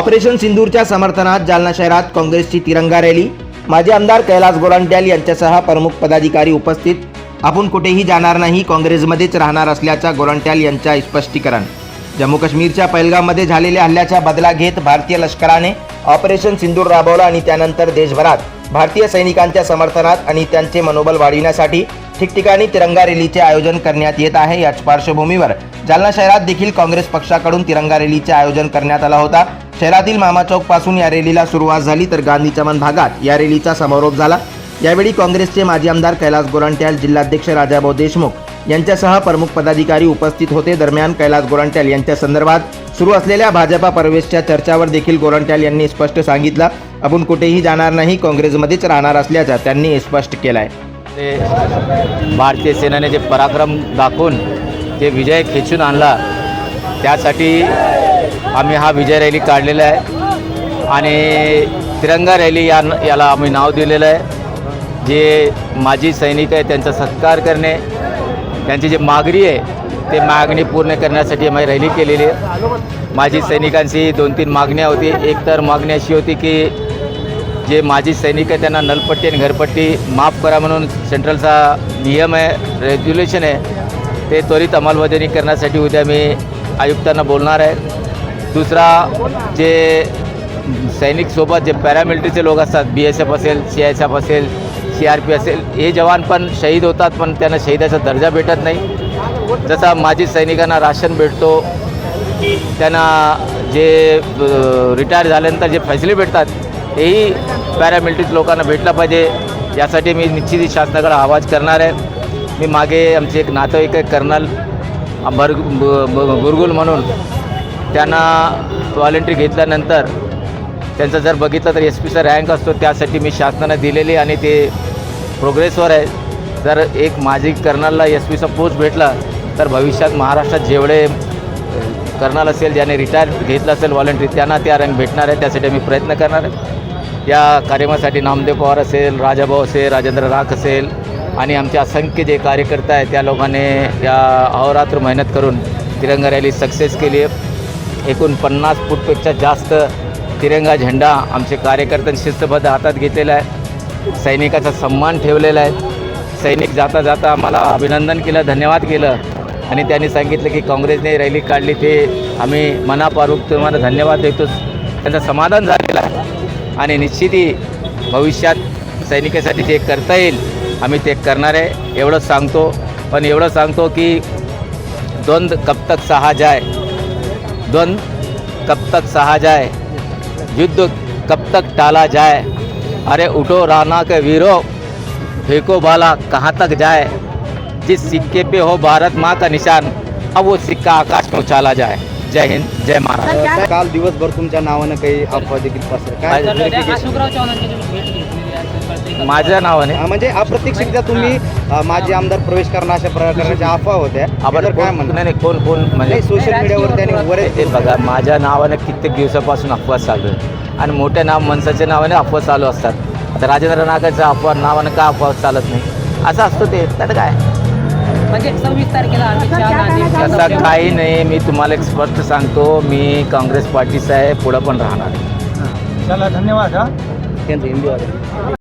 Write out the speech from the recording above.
Operation सिंदूरच्या समर्थनात जालना शहरात काँग्रेसची तिरंगा रॅली. माजी आमदार कैलास गोरंट्याल यांच्यासह प्रमुख पदाधिकारी उपस्थित. आपण कुठेही जाणार नाही काँग्रेसमध्येच राहणार असल्याचा गोरंट्याल यांच्या स्पष्टीकरण. जम्मू काश्मीरच्या पैलगावमध्ये झालेल्या हल्ल्याचा बदला घेत भारतीय लष्कराने ऑपरेशन सिंदूर राबवलं आणि त्यानंतर देशभरात भारतीय सैनिकांच्या समर्थनात आणि त्यांचे मनोबल वाढविण्यासाठी ठिकठिकाणी तिरंगा रॅलीचे आयोजन करण्यात येत आहे. याच पार्श्वभूमीवर जालना शहरात देखील काँग्रेस पक्षाकडून तिरंगा रॅलीचे आयोजन करण्यात आला होता. शहरातील मामा चौकपासून या रॅलीला सुरुवात झाली तर गांधी चमन भागात या रॅलीचा समारोप झाला. यावेळी काँग्रेसचे माजी आमदार कैलास गोरंट्याल जिल्हाध्यक्ष राजाभाऊ देशमुख यांच्यासह प्रमुख पदाधिकारी उपस्थित होते. दरम्यान कैलास गोरंट्याल यांच्या संदर्भात सुरू असलेल्या भाजपा प्रवेशच्या चर्चावर देखील गोरंट्याल यांनी स्पष्ट सांगितलं. आपण कुठेही जाणार नाही काँग्रेसमध्येच राहणार असल्याचं त्यांनी स्पष्ट केलं आहे ते भारतीय सेनेने जे पराक्रम दाखवून जे विजय खेचून आणला त्यासाठी आम्ही हा विजय रॅली काढलेला आहे. आणि तिरंगा रॅली या याला आम्ही नाव दिलेलं आहे. जे माजी सैनिक आहे त्यांचा सत्कार करणे त्यांची जी मागणी आहे ते मागणी पूर्ण करण्यासाठी आम्ही रॅली केलेली आहे. माजी सैनिकांची दोन तीन मागण्या होती. एक तर मागणी अशी होती की जे माजी सैनिक आहे त्यांना नलपट्टी आणि घरपट्टी माफ करा म्हणून सेंट्रलचा नियम आहे रेग्युलेशन आहे ते त्वरित अंमलबजावणी करण्यासाठी उद्या मी आयुक्तांना बोलणार आहे. दुसरा जे सैनिकसोबत जे पॅरामिलिटरीचे लोक असतात बी एस एफ असेल सी एस एफ असेल सी आर पी असेल हे जवान पण शहीद होतात पण त्यांना शहीदाचा दर्जा भेटत नाही. जसा माजी सैनिकांना राशन भेटतो त्यांना जे रिटायर झाल्यानंतर जे फॅसिलिटी भेटतात हेही पॅरामिलिटरी लोकांना भेटलं पाहिजे. यासाठी मी निश्चित शासनाकडे आवाज करणार आहे. मी मागे आमचे एक नातेवाईक आहे कर्नल भर गुरगुल म्हणून. त्यांना व्हॉलेंटरी घेतल्यानंतर त्यांचं जर बघितलं तर एस पीचा रँक असतो त्यासाठी मी शासनाने दिलेली आणि ते प्रोग्रेसवर आहे. जर एक माजी कर्नलला एस पीचा पोस्ट भेटला तर भविष्यात महाराष्ट्रात जेवढे कर्नल असेल ज्याने रिटायर घेतलं असेल व्हॉलंटरी त्यांना त्या रँक भेटणार आहे. त्यासाठी मी प्रयत्न करणार आहे. या कार्यक्रमासाठी नामदेव पवार असेल राजाभाऊ असेल राजेंद्र राख असेल आणि आमचे असंख्य जे कार्यकर्ता आहेत त्या लोकांनी या अहोरात्र मेहनत करून तिरंगा रॅली सक्सेस केली आहे. एकूण पन्नास फूटपेक्षा जास्त तिरंगा झेंडा आमचे कार्यकर्त्यांनी शिस्तबद्ध हातात घेतलेला आहे. सैनिकाचा सन्मान ठेवलेला आहे. सैनिक जाता जाता आम्हाला अभिनंदन केलं धन्यवाद केलं. आणि त्यांनी सांगितलं की काँग्रेसने रॅली काढली ते आम्ही मनापारूक तुम्हाला धन्यवाद देतो. त्यांचं समाधान झालेलं आहे. आणि निश्चितही भविष्यात सैनिकासाठी जे करता येईल आम्ही ते करणार आहे. एवढंच सांगतो. पण एवढं सांगतो की द्वंद कब तक सहा जाय द्वंद कब तक सहा जाय युद्ध कब तक टाला जाय अरे उठो राणा के वीरो फेको बाला कहाँ तक जाए? जिस सिक्के पे हो भारत माँ का निशान अब वो सिक्का आकाश में उछाला जाए। जय हिंद जय महाराष्ट्र। काल दिवसभर तुमच्या नावानं काही अफवा देखील पसर काय तुम्ही? माझ्या नावाने? म्हणजे अप्रत्यक्षरित्या तुम्ही अ, माजी आमदार प्रवेश करणं अशा प्रकारच्या अफवा होत्या. आपण काय म्हणणार? नाही कोण कोण म्हणजे सोशल मीडियावर त्याने बरेच ते बघा माझ्या नावाने कित्येक दिवसापासून अफवा चालू आहे. आणि मोठ्या नाव माणसाच्या नावाने अफवा चालू असतात. आता राजेंद्र नागाचं अफवा नावानं का अफवा चालत नाही? असं असतं ते. त्यात काय? म्हणजे सव्वीस तारखेला गांधी काही नाही मी तुम्हाला एक स्पष्ट सांगतो मी काँग्रेस पार्टीचा आहे पुढं पण राहणार त्यांचं हिंदी वाले